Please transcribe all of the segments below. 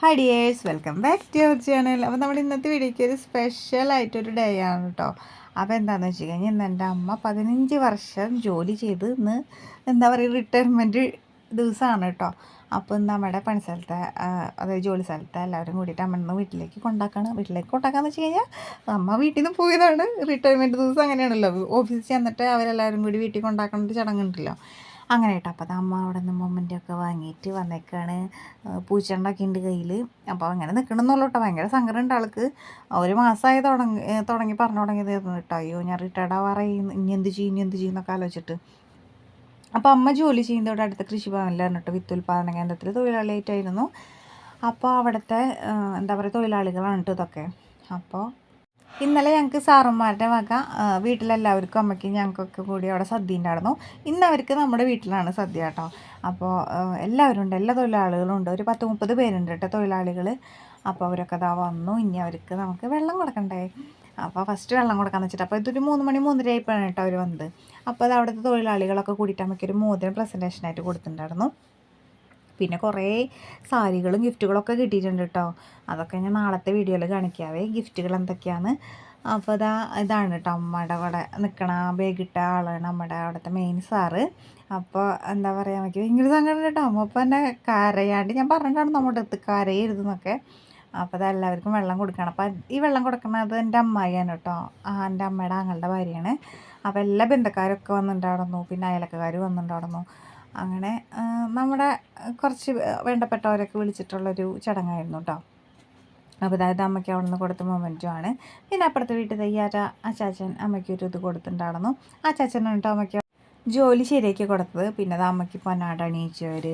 Hi dears welcome back to your channel അപ്പോൾ നമ്മുടെ ഇന്നത്തെ വീഡിയോയ്ക്ക് ഒരു സ്പെഷ്യൽ ആയിട്ടൊരു ഡേ ആണ് കേട്ടോ അപ്പോൾ എന്താണെന്ന് വെച്ച് കഴിഞ്ഞാൽ ഇന്ന് എന്റെ അമ്മ പതിനഞ്ച് വർഷം ജോലി ചെയ്ത് ഇന്ന് എന്താ പറയുക റിട്ടയർമെന്റ് ദിവസമാണ് കേട്ടോ ഇന്ന് നമ്മുടെ പണിസ്ഥലത്തെ സ്ഥലത്തെ അതായത് ജോലി സ്ഥലത്തെ എല്ലാവരും കൂടിയിട്ട് അമ്മ ഇന്ന് വീട്ടിലേക്ക് കൊണ്ടാക്കണം. വീട്ടിലേക്ക് കൊണ്ടാക്കാന്ന് വെച്ച് കഴിഞ്ഞാൽ അമ്മ വീട്ടിൽ നിന്ന് പോയതാണ്. റിട്ടയർമെന്റ് ദിവസം അങ്ങനെയാണല്ലോ. ഓഫീസിൽ ചെന്നിട്ട് അവരെല്ലാവരും കൂടി വീട്ടിൽ കൊണ്ടാക്കേണ്ട ചടങ്ങുണ്ടല്ലോ അങ്ങനെ കേട്ടോ അപ്പോൾ അമ്മ അവിടെ നിന്ന് മൊമ്മന്റെയൊക്കെ വാങ്ങിയിട്ട് വന്നേക്കാണ്. പൂച്ചണ്ടൊക്കെ ഉണ്ട് കയ്യിൽ അപ്പോൾ അങ്ങനെ നിൽക്കണമെന്നുള്ളൂ കേട്ടോ ഭയങ്കര സങ്കടം ഉണ്ട് ആൾക്ക്. ഒരു മാസമായി തുടങ്ങി തുടങ്ങി പറഞ്ഞു തുടങ്ങിയതായിരുന്നു കേട്ടോ. അയ്യോ ഞാൻ റിട്ടയർഡ് ആവാറായി. ഇനി എന്ത് ചെയ്യും ഇനി എന്ത് ചെയ്യും എന്നൊക്കെ ആലോചിച്ചിട്ട്. അപ്പോൾ അമ്മ ജോലി ചെയ്യുന്നതോടെ അടുത്ത കൃഷിഭവനിലാണ് കേട്ടോ. വിത്ത് ഉൽപ്പാദന കേന്ദ്രത്തിൽ തൊഴിലാളിയായിട്ടായിരുന്നു. അപ്പോൾ അവിടുത്തെ എന്താ പറയുക തൊഴിലാളികളാണ് കേട്ടോ ഇതൊക്കെ. അപ്പോൾ ഇന്നലെ ഞങ്ങൾക്ക് സാറന്മാരുടെ വക വീട്ടിലെല്ലാവർക്കും അമ്മയ്ക്കും ഞങ്ങൾക്കൊക്കെ കൂടി അവിടെ സദ്യ ഉണ്ടായിരുന്നു ഇന്ന് അവർക്ക് നമ്മുടെ വീട്ടിലാണ് സദ്യ കേട്ടോ. അപ്പോൾ എല്ലാവരും ഉണ്ട് എല്ലാ തൊഴിലാളികളും ഉണ്ട്. ഒരു പത്ത് മുപ്പത് പേരുണ്ട് കേട്ടോ തൊഴിലാളികൾ അപ്പോൾ അവരൊക്കെ അതാ വന്നു. ഇനി അവർക്ക് നമുക്ക് വെള്ളം കൊടുക്കണ്ടേ? അപ്പോൾ ഫസ്റ്റ് വെള്ളം കൊടുക്കാന്ന് വെച്ചിട്ട് അപ്പോൾ ഇതൊരു മൂന്ന് മണി മൂന്നര ആയിപ്പോഴാണ് കേട്ടോ അവർ വന്നത്. അപ്പോൾ അത് അവിടുത്തെ തൊഴിലാളികളൊക്കെ കൂടിയിട്ട് അമ്മയ്ക്കൊരു മോതിരം പ്രസന്റേഷനായിട്ട് കൊടുത്തിട്ടുണ്ടായിരുന്നു. പിന്നെ കുറേ സാരികളും ഗിഫ്റ്റുകളൊക്കെ കിട്ടിയിട്ടുണ്ട് കേട്ടോ. അതൊക്കെ ഞാൻ നാളത്തെ വീഡിയോയിൽ കാണിക്കാവേ ഗിഫ്റ്റുകൾ എന്തൊക്കെയാണ്? അപ്പോൾ അതാ ഇതാണ് കേട്ടോ അമ്മയുടെ അവിടെ നിൽക്കണ ബേഗിട്ട ആളാണ് നമ്മുടെ അവിടുത്തെ മെയിൻ സാറ് അപ്പോൾ എന്താ പറയുക എനിക്ക് ഭയങ്കര സങ്കടം കേട്ടോ. അമ്മ അപ്പോൾ എന്നെ കരയാണ്ട് ഞാൻ പറഞ്ഞിട്ടാണ് നമ്മുടെ അടുത്ത് കരയരുതെന്നൊക്കെ. അപ്പോൾ അത് എല്ലാവർക്കും വെള്ളം കൊടുക്കണം. അപ്പോൾ ഈ വെള്ളം കൊടുക്കുന്നത് എന്റെ അമ്മായിയാണ് കേട്ടോ. ആ എന്റെ അമ്മയുടെ ആങ്ങളുടെ ഭാര്യയാണ്. അപ്പോൾ എല്ലാ ബന്ധക്കാരൊക്കെ വന്നിട്ടുണ്ടായിരുന്നു. പിന്നെ അയലക്കാർ വന്നിട്ടുണ്ടായിരുന്നു. അങ്ങനെ നമ്മുടെ കുറച്ച് വേണ്ടപ്പെട്ടവരൊക്കെ വിളിച്ചിട്ടുള്ളൊരു ചടങ്ങായിരുന്നു കേട്ടോ അപ്പോൾ അതായത് അമ്മയ്ക്ക് അവിടെ നിന്ന് കൊടുത്ത മൊമെന്റുമാണ് പിന്നെ അപ്പുറത്തെ വീട്ടിൽ തയ്യാറ അച്ചാച്ചൻ അമ്മയ്ക്ക് ഒരു ഇത് കൊടുത്തിട്ടുണ്ടായിരുന്നു. ആ ചാച്ചനാണ് കേട്ടോ അമ്മയ്ക്ക് ജോലി ശരിയാക്കി കൊടുത്തത്. പിന്നെ അത് അമ്മയ്ക്ക് പൊന്നാട അണിയിച്ചവർ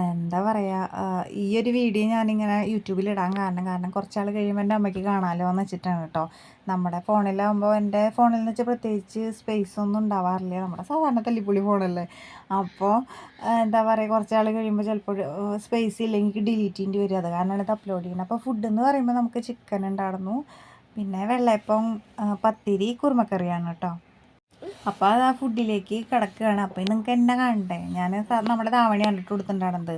എന്താ പറയുക ഈ ഒരു വീഡിയോ ഞാനിങ്ങനെ യൂട്യൂബിൽ ഇടാൻ കാരണം കാരണം കുറച്ചാൾ കഴിയുമ്പോൾ എന്റെ അമ്മയ്ക്ക് കാണാമല്ലോ എന്ന് വെച്ചിട്ടാണ് കേട്ടോ നമ്മുടെ ഫോണിലാകുമ്പോൾ എന്റെ ഫോണിൽ എന്ന് വെച്ചാൽ പ്രത്യേകിച്ച് സ്പേസ് ഒന്നും ഉണ്ടാവാറില്ല. നമ്മുടെ സാധാരണ തല്ലിപ്പുള്ളി ഫോണല്ലേ. അപ്പോൾ എന്താ പറയുക കുറച്ചാൾ കഴിയുമ്പോൾ ചിലപ്പോൾ സ്പേസ് ഇല്ലെങ്കിൽ ഡിലീറ്റ് ചെയ്യേണ്ടി വരും. അത് കാരണമാണ് ഇത് അപ്ലോഡ് ചെയ്യുന്നത്. അപ്പോൾ ഫുഡ് എന്ന് പറയുമ്പോൾ നമുക്ക് ചിക്കൻ ഉണ്ടായിരുന്നു. പിന്നെ വെള്ളയപ്പം പത്തിരി കുറുമക്കറിയാണ് കേട്ടോ അപ്പോൾ അത് ആ ഫുഡിലേക്ക് കിടക്കുകയാണ് അപ്പോൾ നിങ്ങൾക്ക് എന്നെ കാണണ്ടേ? ഞാൻ നമ്മുടെ ധാവണി കണ്ടിട്ട് കൊടുത്തിട്ടുണ്ടായിരുന്നത്.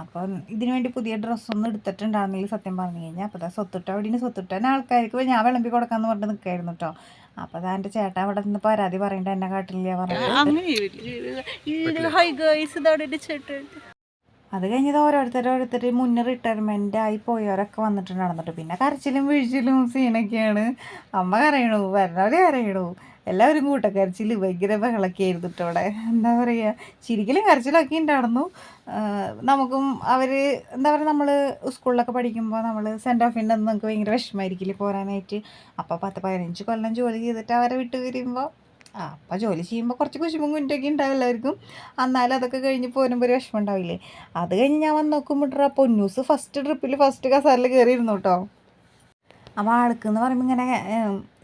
അപ്പം ഇതിനു വേണ്ടി പുതിയ ഡ്രസ്സൊന്നും എടുത്തിട്ടുണ്ടായിരുന്നില്ല സത്യം പറഞ്ഞു കഴിഞ്ഞാൽ അപ്പോൾ അതാ സ്വത്തുട്ട അവിടെ സ്വത്തുട്ടൻ ആൾക്കാർക്ക് ഞാൻ വിളമ്പി കൊടുക്കാമെന്ന് പറഞ്ഞിട്ട് നിൽക്കായിരുന്നു കേട്ടോ അപ്പോൾ അതാ എന്റെ ചേട്ടൻ അവിടെ നിന്ന് പരാതി പറയണ്ട. എന്നെ കാട്ടില്ല അത് കഴിഞ്ഞത് ഓരോരുത്തർ ഓരോരുത്തർ മുന്നേ റിട്ടയർമെന്റ് ആയി പോയവരൊക്കെ വന്നിട്ടുണ്ടായിരുന്നിട്ട് പിന്നെ കരച്ചിലും വീഴ്ചയിലും സീനൊക്കെയാണ് അമ്മ കരയണു വരണവർ കരയണു. എല്ലാവരും കൂട്ടക്കരച്ചിൽ ഭയങ്കര ബഹളക്കായിരുന്നു കേട്ടോ എന്താ പറയുക ചിരിക്കലും കരച്ചിലൊക്കെ ഉണ്ടായിരുന്നു. നമുക്കും അവർ എന്താ പറയുക നമ്മൾ സ്കൂളിലൊക്കെ പഠിക്കുമ്പോൾ നമ്മൾ സെൻഡ് ഓഫിന്റെ അന്ന് നമുക്ക് ഭയങ്കര വിഷമമായിരിക്കില്ലേ പോരാനായിട്ട്. അപ്പോൾ പത്ത് പതിനഞ്ച് കൊല്ലം ജോലി ചെയ്തിട്ട് അവരെ വിട്ട് വരുമ്പോൾ ആ അപ്പോൾ ജോലി ചെയ്യുമ്പോൾ കുറച്ച് കുശുമ്പും കുറ്റൊക്കെ ഉണ്ടാവും എല്ലാവർക്കും. എന്നാലും അതൊക്കെ കഴിഞ്ഞ് പോരുമ്പോൾ ഒരു വിഷമം ഉണ്ടാവില്ലേ? അത് കഴിഞ്ഞ് ഞാൻ വന്ന് നോക്കുമ്പോൾ പൊന്നൂസ് ഫസ്റ്റ് ട്രിപ്പിൽ ഫസ്റ്റ് കസാറിൽ കയറിയിരുന്നു കേട്ടോ. അപ്പോൾ ആൾക്ക് എന്ന് പറയുമ്പോൾ ഇങ്ങനെ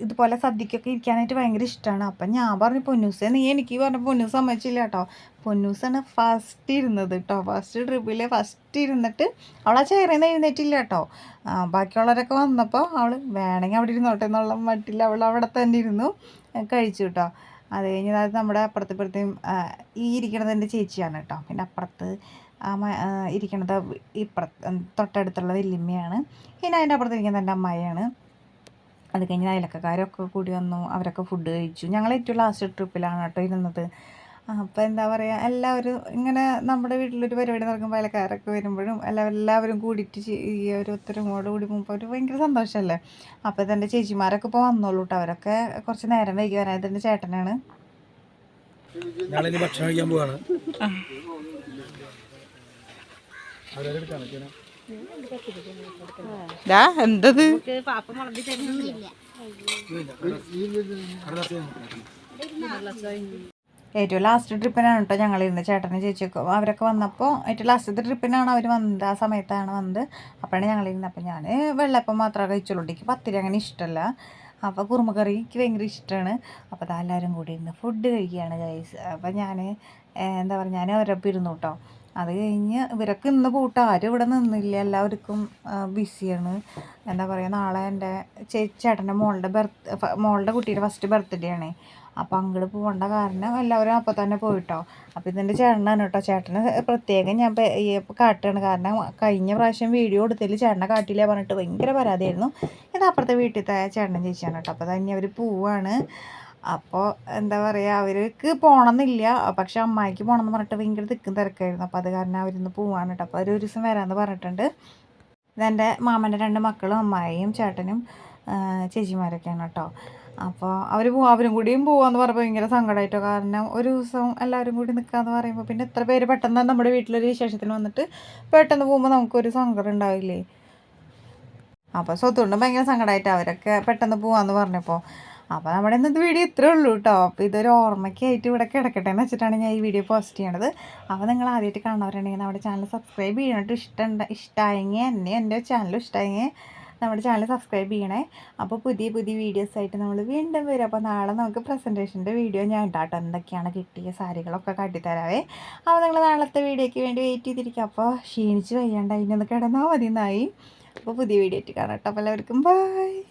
ഇതുപോലെ സദ്യക്കൊക്കെ ഇരിക്കാനായിട്ട് ഭയങ്കര ഇഷ്ടമാണ് അപ്പം ഞാൻ പറഞ്ഞു പൊന്നൂസ് നീ എനിക്ക് പറഞ്ഞ പൊന്നൂസ് സമ്മതിച്ചില്ല കേട്ടോ. പൊന്നൂസാണ് ഫസ്റ്റ് ഇരുന്നത് കേട്ടോ ഫസ്റ്റ് ട്രിപ്പിൽ ഫസ്റ്റ് ഇരുന്നിട്ട് അവൾ ആ ചെയറിൽ നിന്ന് എഴുന്നേറ്റില്ല കേട്ടോ ബാക്കിയുള്ളവരൊക്കെ വന്നപ്പോൾ അവൾ വേണമെങ്കിൽ അവിടെ ഇരുന്നോട്ടെ എന്നുള്ള മട്ടിൽ അവൾ അവിടെ തന്നെ ഇരുന്നു കഴിച്ചു കേട്ടോ അത് കഴിഞ്ഞ് അത് നമ്മുടെ അപ്പുറത്ത് ഇപ്പുറത്തെയും ഈ ഇരിക്കണത് എന്റെ ചേച്ചിയാണ് കേട്ടോ പിന്നെ അപ്പുറത്ത് ഇരിക്കണത് ഇപ്പുറത്ത് ഉം, തൊട്ടടുത്തുള്ള വല്യമ്മയാണ്. പിന്നെ അതിന്റെ അപ്പുറത്ത് ഇരിക്കുന്നത് എന്റെ അമ്മായിയാണ്. അത് കഴിഞ്ഞ് അയലക്കാരൊക്കെ കൂടി വന്നു. അവരൊക്കെ ഫുഡ് കഴിച്ചു. ഞങ്ങൾ ഏറ്റവും ലാസ്റ്റ് ട്രിപ്പിലാണ് കേട്ടോ ഇരുന്നത്. അപ്പോൾ എന്താ പറയുക എല്ലാവരും ഇങ്ങനെ നമ്മുടെ വീട്ടിലൊരു പരിപാടി നടക്കുമ്പോൾ അയലക്കാരൊക്കെ വരുമ്പോഴും എല്ലാ എല്ലാവരും കൂടിയിട്ട് ഈ ഒരു ഒത്തൊരുമോട് കൂടി പോകുമ്പോൾ ഒരു ഭയങ്കര സന്തോഷമല്ലേ അപ്പോൾ ഇതെന്റെ ചേച്ചിമാരൊക്കെ ഇപ്പോൾ വന്നോളൂ കേട്ടോ അവരൊക്കെ കുറച്ച് നേരം വൈകി വരാൻ ഇതെന്റെ ചേട്ടനാണ് ഭക്ഷണം കഴിക്കാൻ പോവാണ്. എന്തത്? ഏറ്റവും ലാസ്റ്റ് ട്രിപ്പിനാണ് കേട്ടോ ഞങ്ങളിരുന്നത് ചേട്ടനും ചേച്ചിയൊക്കെ അവരൊക്കെ വന്നപ്പോൾ ഏറ്റവും ലാസ്റ്റത്തെ ട്രിപ്പിനാണ് അവർ വന്നത് ആ സമയത്താണ് വന്നത്. അപ്പോഴാണ് ഞങ്ങളിരുന്നത് അപ്പം ഞാൻ വെള്ളപ്പം മാത്രമേ കഴിച്ചുള്ളൂ. എനിക്ക് പത്തിരി അങ്ങനെ ഇഷ്ടമല്ല അപ്പോൾ കുറുമക്കറി എനിക്ക് ഭയങ്കര ഇഷ്ടമാണ് അപ്പോൾ അതെല്ലാവരും കൂടി ഇരുന്ന് ഫുഡ് കഴിക്കുകയാണ് ഗൈസ് അപ്പോൾ ഞാൻ എന്താ പറയുക ഞാൻ അവരൊപ്പം ഇരുന്നു കേട്ടോ അത് കഴിഞ്ഞ് ഇവരൊക്കെ ഇന്ന് പോയിട്ട് ആരും ഇവിടെ നിന്നില്ല എല്ലാവർക്കും ബിസിയാണ്. എന്താ പറയുക നാളെ എന്റെ ചേച്ചേട്ടന്റെ മോളുടെ ബർത്ത് മോളുടെ കുട്ടിയുടെ ഫസ്റ്റ് ബർത്ത്ഡേ ആണ്. അപ്പോൾ അങ്ങോട്ട് പോകേണ്ട കാരണം എല്ലാവരും അപ്പോൾ തന്നെ പോയിട്ടോ. അപ്പോൾ ഇതിന്റെ ചേട്ടനാണ് കേട്ടോ ചേട്ടന് പ്രത്യേകം ഞാൻ കാട്ടുകയാണ് കാരണം കഴിഞ്ഞ പ്രാവശ്യം വീഡിയോ എടുത്തതിൽ ചേട്ടനെ കാട്ടില്ല പറഞ്ഞിട്ട് ഭയങ്കര പരാതിയായിരുന്നു. ഇത് അപ്പുറത്തെ വീട്ടിലത്തെ ചേട്ടനും ചേച്ചിയാണ് കേട്ടോ അപ്പോൾ തന്നെ അവർ പോവാണ്. അപ്പോൾ എന്താ പറയുക അവർക്ക് പോകണമെന്നില്ല പക്ഷെ അമ്മായിക്ക് പോകണമെന്ന് പറഞ്ഞിട്ട് ഭയങ്കര തിക്കും തിരക്കായിരുന്നു. അപ്പോൾ അത് കാരണം അവരിന്ന് പോവാണ് കേട്ടോ. അപ്പോൾ അവർ ഒരു ദിവസം വരാമെന്ന് പറഞ്ഞിട്ടുണ്ട്. ഇതെന്റെ മാമന്റെ രണ്ട് മക്കളും അമ്മായിയും ചേട്ടനും ചേച്ചിമാരൊക്കെയാണ് കേട്ടോ. അപ്പോൾ അവർ പോവാ അവരും കൂടിയും പോവാന്ന് പറയുമ്പോൾ ഭയങ്കര സങ്കടമായിട്ടോ കാരണം ഒരു ദിവസം എല്ലാവരും കൂടി നിൽക്കാന്ന് പറയുമ്പോൾ പിന്നെ എത്ര പേര് പെട്ടെന്ന് നമ്മുടെ വീട്ടിലൊരു വിശേഷത്തിന് വന്നിട്ട് പെട്ടെന്ന് പോകുമ്പോൾ നമുക്കൊരു സങ്കടം ഉണ്ടാവില്ലേ? അപ്പോൾ സ്വത്തുകൊണ്ടും ഭയങ്കര സങ്കടമായിട്ട് അവരൊക്കെ പെട്ടെന്ന് പോവാന്ന് പറഞ്ഞപ്പോൾ അപ്പോൾ നമ്മുടെ ഇന്നത്തെ വീഡിയോ ഇത്രേ ഉള്ളൂ കേട്ടോ. അപ്പോൾ ഇതൊരു ഓർമ്മയ്ക്കായിട്ട് ഇവിടെ കിടക്കട്ടെ എന്ന് വെച്ചിട്ടാണ് ഞാൻ ഈ വീഡിയോ പോസ്റ്റ് ചെയ്യണത്. അപ്പോൾ നിങ്ങൾ ആദ്യമായിട്ട് കാണുന്നവരുണ്ടെങ്കിൽ നമ്മുടെ ചാനൽ സബ്സ്ക്രൈബ് ചെയ്യണോട്ട് ഇഷ്ടം ഇഷ്ടമായെങ്കിൽ എന്നെ എന്റെ ചാനലും ഇഷ്ടമായെങ്കിൽ നമ്മുടെ ചാനൽ സബ്സ്ക്രൈബ് ചെയ്യണേ. അപ്പോൾ പുതിയ പുതിയ വീഡിയോസ് ആയിട്ട് നമ്മൾ വീണ്ടും വരും. അപ്പോൾ നാളെ നമുക്ക് പ്രസന്റേഷന്റെ വീഡിയോ ഞാൻ ഇട്ടാട്ടോ എന്തൊക്കെയാണ് കിട്ടിയ സാരികളൊക്കെ കാട്ടിത്തരാവേ. അപ്പോൾ നിങ്ങൾ നാളത്തെ വീഡിയോയ്ക്ക് വേണ്ടി വെയിറ്റ് ചെയ്തിരിക്കുക അപ്പോൾ ക്ഷീണിച്ച് വയ്യാണ്ട് അതിനൊന്ന് കിടന്നാൽ മതി എന്നായി അപ്പോൾ പുതിയ വീഡിയോ ആയിട്ട് കാണാം കേട്ടോ. അപ്പോൾ എല്ലാവർക്കും ബൈ